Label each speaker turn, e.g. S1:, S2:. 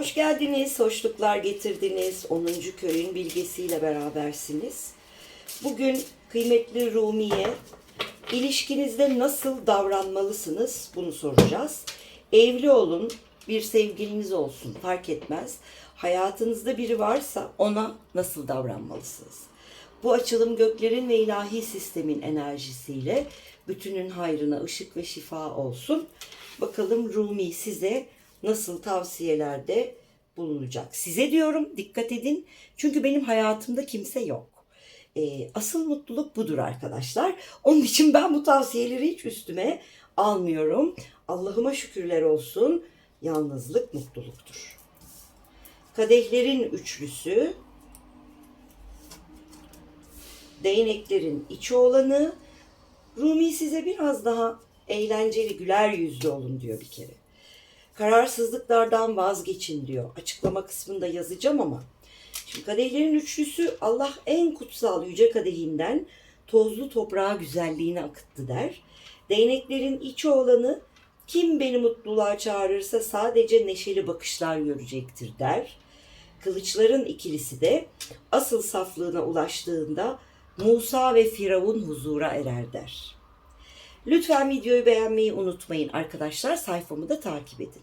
S1: Hoş geldiniz, hoşluklar getirdiniz. 10. köyün bilgesiyle berabersiniz. Bugün kıymetli Rumiye, ilişkinizde nasıl davranmalısınız bunu soracağız. Evli olun, bir sevgiliniz olsun fark etmez. Hayatınızda biri varsa ona nasıl davranmalısınız? Bu açılım göklerin ve ilahi sistemin enerjisiyle bütünün hayrına ışık ve şifa olsun. Bakalım Rumi size nasıl tavsiyelerde bulunacak. Size diyorum dikkat edin. Çünkü benim hayatımda kimse yok. Ee, asıl mutluluk budur arkadaşlar. Onun için ben bu tavsiyeleri hiç üstüme almıyorum. Allah'ıma şükürler olsun. Yalnızlık mutluluktur. Kadehlerin üçlüsü, değneklerin içi olanı, Rumi size biraz daha eğlenceli, güler yüzlü olun diyor bir kere. Kararsızlıklardan vazgeçin diyor. Açıklama kısmında yazacağım ama. Şimdi kadehlerin üçlüsü Allah en kutsal yüce kadehinden tozlu toprağa güzelliğini akıttı der. Değneklerin içi olanı kim beni mutluluğa çağırırsa sadece neşeli bakışlar görecektir der. Kılıçların ikilisi de asıl saflığına ulaştığında Musa ve Firavun huzura erer der. Lütfen videoyu beğenmeyi unutmayın arkadaşlar. Sayfamı da takip edin.